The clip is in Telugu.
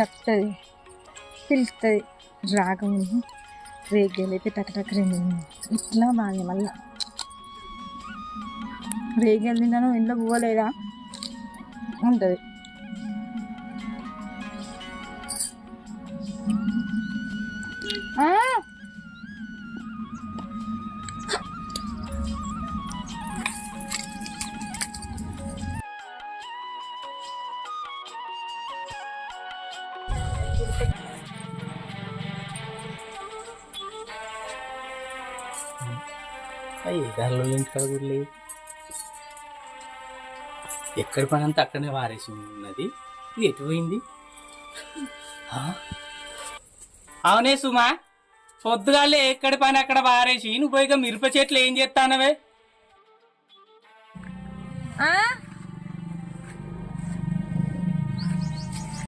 ఎత్తది పిలుస్తుంది రాకముందు రేగలేపి టక్ రెండు ఇట్లా బాగా మళ్ళా రేగెలు తిన్నాను ఇంట్లో పోలేదా ఉంటుంది ఆ! అయ్యి దానిలో ఇంటికాడ కూడా లేదు ఎక్కడి పని అంతా అక్కడనే వారేసి ఉన్నది? ఇది ఎటు పోయింది? అవునే సుమా పొద్దుగాలే ఎక్కడి పని అక్కడ వారేసి నువ్వు పోయిగా మిరప చెట్లు ఏం చేస్తానవే? ఆ?